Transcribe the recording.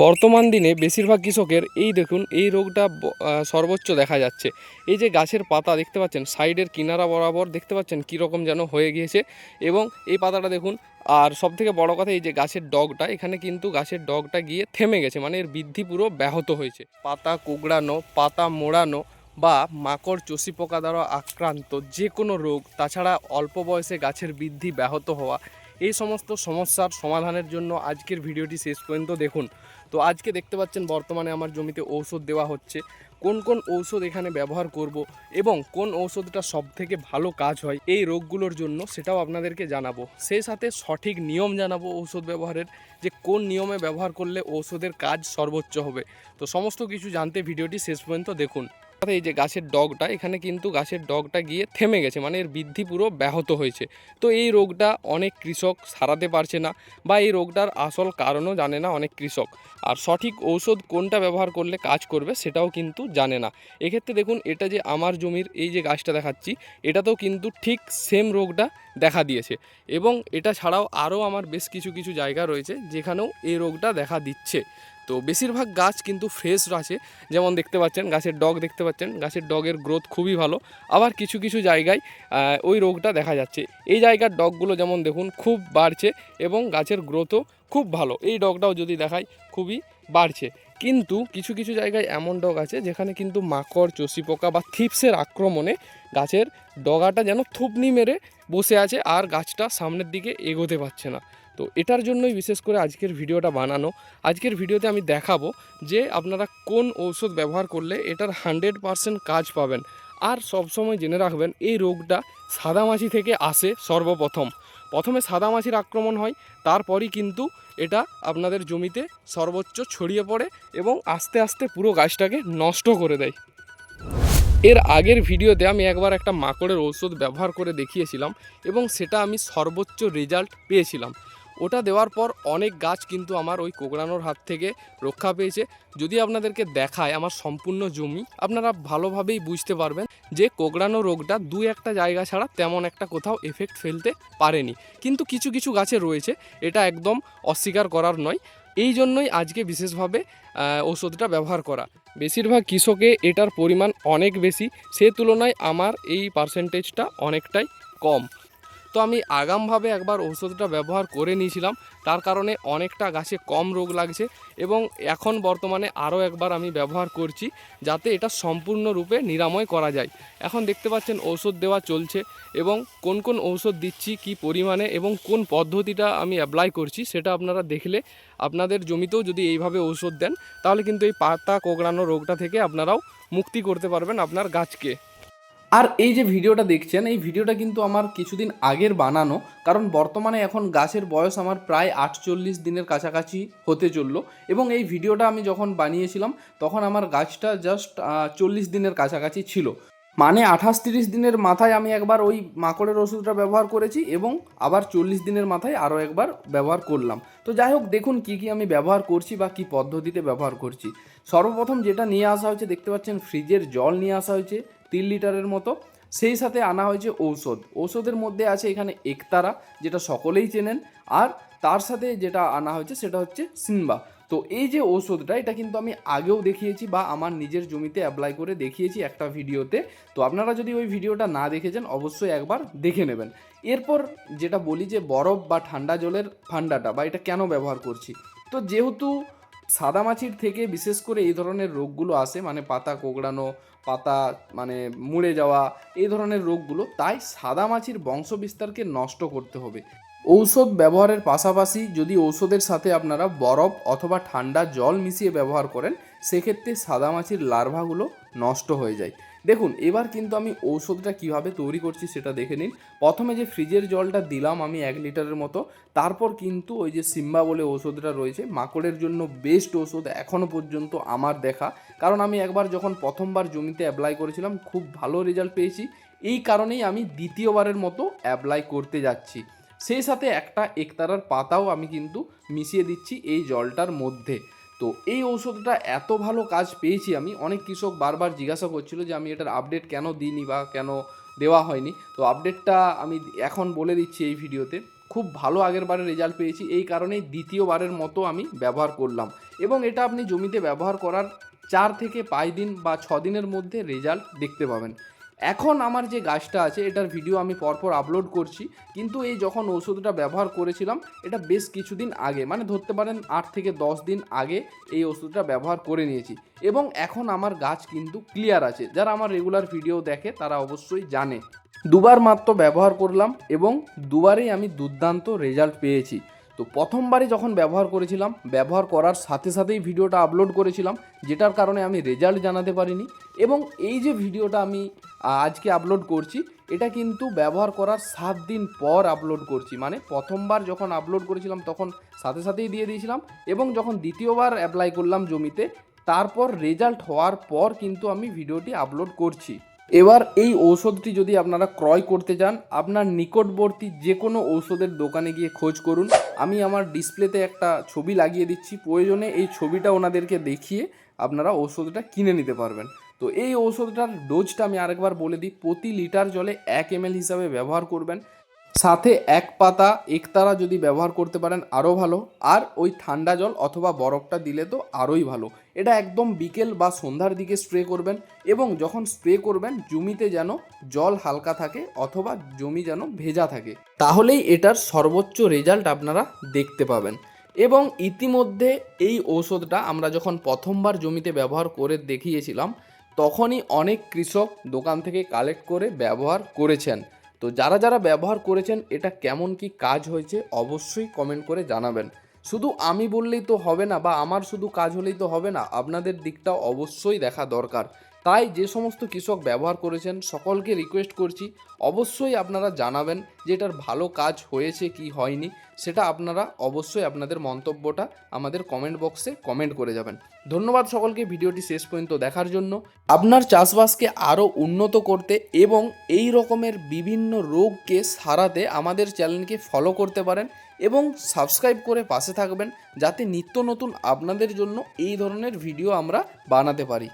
বর্তমান দিনে বেশিরভাগ কৃষকের এই দেখুন, এই রোগটা সর্বোচ্চ দেখা যাচ্ছে। এই যে গাছের পাতা দেখতে পাচ্ছেন, সাইডের কিনারা বরাবর দেখতে পাচ্ছেন কীরকম যেন হয়ে গিয়েছে এবং এই পাতাটা দেখুন, আর সব থেকে বড় কথা এই যে গাছের ডগটা, এখানে কিন্তু গাছের ডগটা গিয়ে থেমে গেছে মানে এর বৃদ্ধি পুরো ব্যাহত হয়েছে। পাতা কুকড়ানো, পাতা মোড়ানো বা মাকড়, চষি পোকা দ্বারা আক্রান্ত যে কোনো রোগ, তাছাড়া অল্প বয়সে গাছের বৃদ্ধি ব্যাহত হওয়া এই সমস্ত সমস্যার সমাধানের জন্য আজকের ভিডিওটি শেষ পর্যন্ত দেখুন। তো আজকে দেখতে পাচ্ছেন বর্তমানে আমার জমিতে ঔষধ দেওয়া হচ্ছে। কোন কোন ঔষধ এখানে ব্যবহার করব এবং কোন ঔষধটা সব থেকে ভালো কাজ হয় এই রোগগুলোর জন্য সেটাও আপনাদেরকে জানাব। সেই সাথে সঠিক নিয়ম জানাব ঔষধ ব্যবহারের যে কোন নিয়মে ব্যবহার করলে ঔষধের কাজ সর্বোচ্চ হবে। তো সমস্ত কিছু জানতে ভিডিওটি শেষ পর্যন্ত দেখুন। এই যে গাছের ডগটা, এখানে কিন্তু গাছের ডগটা গিয়ে থেমে গেছে মানে এর বৃদ্ধি পুরো ব্যাহত হয়েছে। তো এই রোগটা অনেক কৃষক সারাতে পারছে না বা এই রোগটার আসল কারণও জানে না অনেক কৃষক। আর সঠিক ঔষধ কোনটা ব্যবহার করলে কাজ করবে সেটাও কিন্তু জানে না। এক্ষেত্রে দেখুন, এটা যে আমার জমির এই যে গাছটা দেখাচ্ছি, এটাতেও কিন্তু ঠিক সেম রোগটা দেখা দিয়েছে। এবং এটা ছাড়াও আরও আমার বেশ কিছু কিছু জায়গা রয়েছে যেখানেও এই রোগটা দেখা দিচ্ছে। তো বেশিরভাগ গাছ কিন্তু ফ্রেশ আছে। যেমন দেখতে পাচ্ছেন, গাছের ডগ দেখতে পাচ্ছেন। গাছের ডগের গ্রোথ খুবই ভালো। আবার কিছু কিছু জায়গায় ওই রোগটা দেখা যাচ্ছে। এই জায়গার ডগগুলো যেমন দেখুন, খুব বাড়ছে এবং গাছের গ্রোথও খুব ভালো। এই ডগটাও যদি দেখায় খুবই বাড়ছে। কিন্তু কিছু কিছু জায়গায় এমন ডগ আছে যেখানে কিন্তু মাকড় চষি পোকা বা থিপসের আক্রমণে গাছের ডগাটা যেন থুপনি মেরে বসে আছে আর গাছটা সামনের দিকে এগোতে পারছে না। তো এটার জন্যই বিশেষ করে আজকের ভিডিওটা বানানো। আজকের ভিডিওতে আমি দেখাবো যে আপনারা কোন ঔষধ ব্যবহার করলে এটার হান্ড্রেড পারসেন্ট কাজ পাবেন। আর সবসময় জেনে রাখবেন, এই রোগটা সাদামাছি থেকে আসে সর্বপ্রথম। প্রথমে সাদা মাছির আক্রমণ হয়, তারপরই কিন্তু এটা আপনাদের জমিতে সর্বোচ্চ ছড়িয়ে পড়ে এবং আস্তে আস্তে পুরো গাছটাকে নষ্ট করে দেয়। এর আগের ভিডিওতে আমি একবার একটা মাকড়ের ঔষধ ব্যবহার করে দেখিয়েছিলাম এবং সেটা আমি সর্বোচ্চ রেজাল্ট পেয়েছিলাম। ওটা দেওয়ার পর অনেক গাছ কিন্তু আমার ওই কোকড়ানোর হাত থেকে রক্ষা পেয়েছে। যদি আপনাদেরকে দেখায় আমার সম্পূর্ণ জমি, আপনারা ভালোভাবেই বুঝতে পারবেন যে কোকড়ানো রোগটা দু একটা জায়গা ছাড়া তেমন একটা কোথাও এফেক্ট ফেলতে পারেনি। কিন্তু কিছু কিছু গাছে রয়েছে, এটা একদম অস্বীকার করার নয়। এই জন্যই আজকে বিশেষভাবে ওষুধটা ব্যবহার করা। বেশিরভাগ কৃষকে এটার পরিমাণ অনেক বেশি, সে তুলনায় আমার এই পার্সেন্টেজটা অনেকটাই কম। তো আমি আগামভাবে একবার ঔষধটা ব্যবহার করে নিয়েছিলাম। তার কারণে অনেকটা গাছে কম রোগ লাগছে এবং এখন বর্তমানে আরও একবার আমি ব্যবহার করছি যাতে এটা সম্পূর্ণরূপে নিরাময় করা যায়। এখন দেখতে পাচ্ছেন ঔষধ দেওয়া চলছে এবং কোন কোন ঔষধ দিচ্ছি, কি পরিমাণে এবং কোন পদ্ধতিটা আমি অ্যাপ্লাই করছি সেটা আপনারা দেখলে আপনাদের জমিতেও যদি এইভাবে ঔষধ দেন, তাহলে কিন্তু এই পাতা কোকড়ানো রোগটা থেকে আপনারাও মুক্তি করতে পারবেন আপনার গাছকে। আর এই যে ভিডিওটা দেখছেন, এই ভিডিওটা কিন্তু আমার কিছুদিন আগের বানানো, কারণ বর্তমানে এখন গাছের বয়স আমার প্রায় আটচল্লিশ দিনের কাছাকাছি হতে চলল। এবং এই ভিডিওটা আমি যখন বানিয়েছিলাম, তখন আমার গাছটা জাস্ট চল্লিশ দিনের কাছাকাছি ছিল। মানে আঠাশ তিরিশ দিনের মাথায় আমি একবার ওই মাকড়ের ওষুধটা ব্যবহার করেছি এবং আবার চল্লিশ দিনের মাথায় আরও একবার ব্যবহার করলাম। তো যাই হোক, দেখুন কী কী আমি ব্যবহার করছি বা কী পদ্ধতিতে ব্যবহার করছি। সর্বপ্রথম যেটা নিয়ে আসা হয়েছে, দেখতে পাচ্ছেন, ফ্রিজের জল নিয়ে আসা হয়েছে। তিন লিটারের মতো। সেই সাথে আনা হয়েছে ঔষধ। ঔষধের মধ্যে আছে এখানে একতারা, যেটা সকলেই চেনেন। আর তার সাথে যেটা আনা হয়েছে সেটা হচ্ছে সিনবা তো এই যে ঔষধটা, এটা কিন্তু আমি আগেও দেখিয়েছি বা আমার নিজের জমিতে অ্যাপ্লাই করে দেখিয়েছি একটা ভিডিওতে। তো আপনারা যদি ওই ভিডিওটা না দেখেছেন অবশ্যই একবার দেখে নেবেন। এরপর যেটা বলি যে বরফ বা ঠান্ডা জলের ফান্ডাটা বা এটা কেন ব্যবহার করছি? তো যেহেতু সাদামাছির থেকে বিশেষ করে এই ধরনের রোগগুলো আসে মানে পাতা কোকড়ানো, পাতা মানে মুড়ে যাওয়া, এই ধরনের রোগগুলো, তাই সাদা সাদামাছির বংশবিস্তারকে নষ্ট করতে হবে। ঔষধ ব্যবহারের পাশাপাশি যদি ঔষধের সাথে আপনারা বরফ অথবা ঠান্ডা জল মিশিয়ে ব্যবহার করেন, সেক্ষেত্রে সাদা মাছির লার্ভাগুলো নষ্ট হয়ে যায়। দেখুন, এবার কিন্তু আমি ঔষধটা কীভাবে তৈরি করছি সেটা দেখে নিন। প্রথমে যে ফ্রিজের জলটা দিলাম আমি এক লিটারের মতো, তারপর কিন্তু ওই যে সিম্বা বলে ওষুধটা রয়েছে, মাকড়ের জন্য বেস্ট ওষুধ এখনও পর্যন্ত আমার দেখা। কারণ আমি একবার যখন প্রথমবার জমিতে অ্যাপ্লাই করেছিলাম, খুব ভালো রেজাল্ট পেয়েছি। এই কারণেই আমি দ্বিতীয়বারের মতো অ্যাপ্লাই করতে যাচ্ছি। সেই সাথে একটা একতারার পাতাও আমি কিন্তু মিশিয়ে দিচ্ছি এই জলটার মধ্যে। তো এই ঔষধটা এত ভালো কাজ পেয়েছি আমি। অনেক কৃষক বারবার জিজ্ঞাসা করছিল যে আমি এটার আপডেট কেন দিইনি বা কেন দেওয়া হয়নি। তো আপডেটটা আমি এখন বলে দিচ্ছি এই ভিডিওতে। খুব ভালো আগের বারে রেজাল্ট পেয়েছি। এই কারণেই দ্বিতীয়বারের মতো আমি ব্যবহার করলাম। এবং এটা আপনি জমিতে ব্যবহার করার চার থেকে পাঁচ দিন বা ছ দিনের মধ্যে রেজাল্ট দেখতে পাবেন। এখন আমার যে গাছটা আছে, এটার ভিডিও আমি পরপর আপলোড করছি। কিন্তু এই যখন ওষুধটা ব্যবহার করেছিলাম, এটা বেশ কিছুদিন আগে মানে ধরতে পারেন আট থেকে দশ দিন আগে এই ওষুধটা ব্যবহার করে নিয়েছি। এবং এখন আমার গাছ কিন্তু ক্লিয়ার আছে। যারা আমার রেগুলার ভিডিও দেখে, তারা অবশ্যই জানে। দুবার মাত্র ব্যবহার করলাম এবং দুবারেই আমি দুর্দান্ত রেজাল্ট পেয়েছি। তো প্রথমবারই যখন ব্যবহার করেছিলাম, ব্যবহার করার সাথে সাথেই ভিডিওটা আপলোড করেছিলাম, যেটার কারণে আমি রেজাল্ট জানাতে পারিনি এবং এই যে ভিডিওটা আমি আজকে আপলোড করছি, এটা কিন্তু ব্যবহার করার সাত দিন পর আপলোড করছি। মানে প্রথমবার যখন আপলোড করেছিলাম, তখন সাথে সাথেই দিয়ে দিয়েছিলাম এবং যখন দ্বিতীয়বার অ্যাপ্লাই করলাম জমিতে, তারপর রেজাল্ট হওয়ার পর কিন্তু আমি ভিডিওটি আপলোড করছি। এবার এই ঔষধটি যদি আপনারা ক্রয় করতে চান, আপনার নিকটবর্তী যে কোনো ঔষধের দোকানে গিয়ে খোঁজ করুন। আমি আমার ডিসপ্লেতে একটা ছবি লাগিয়ে দিচ্ছি। প্রয়োজনে এই ছবিটা ওনাদেরকে দেখিয়ে আপনারা ঔষধটা কিনে নিতে পারবেন। তো এই ঔষধটার ডোজটা আমি আরেকবার বলে দিই, প্রতি লিটার জলে এক এম হিসাবে ব্যবহার করবেন। সাথে এক পাতা একতারা যদি ব্যবহার করতে পারেন আরও ভালো। আর ওই ঠান্ডা জল অথবা বরফটা দিলে তো আরোই ভালো। এটা একদম বিকেল বা সন্ধ্যার দিকে স্প্রে করবেন এবং যখন স্প্রে করবেন জমিতে যেন জল হালকা থাকে অথবা জমি যেন ভেজা থাকে। তাহলেই এটার সর্বোচ্চ রেজাল্ট আপনারা দেখতে পাবেন। এবং ইতিমধ্যে এই ঔষধটা আমরা যখন প্রথমবার জমিতে ব্যবহার করে দেখিয়েছিলাম, তখনই অনেক কৃষক দোকান থেকে কালেক্ট করে ব্যবহার করেছেন। তো যারা যারা ব্যবহার করেছেন, এটা কেমন কি কাজ হয়েছে অবশ্যই কমেন্ট করে জানাবেন। শুধু আমি বললেই তো হবে না, বা আমার শুধু কাজ হলেই তো হবে না, আপনাদের দিকটা অবশ্যই দেখা দরকার। তাই যে সমস্ত কৃষক ব্যবহার করেছেন, সকলকে রিকোয়েস্ট করছি, অবশ্যই আপনারা জানাবেন যে এটার ভালো কাজ হয়েছে কি হয়নি, সেটা আপনারা অবশ্যই আপনাদের মন্তব্যটা আমাদের কমেন্ট বক্সে কমেন্ট করে যাবেন। ধন্যবাদ সকলকে, ভিডিওটি শেষ পর্যন্ত দেখার জন্য। আপনার চাষবাসকে আরও উন্নত করতে এবং এই রকমের বিভিন্ন রোগকে সারাতে আমাদের চ্যানেলকে ফলো করতে পারেন এবং সাবস্ক্রাইব করে পাশে থাকবেন, যাতে নিত্য নতুন আপনাদের জন্য এই ধরনের ভিডিও আমরা বানাতে পারি।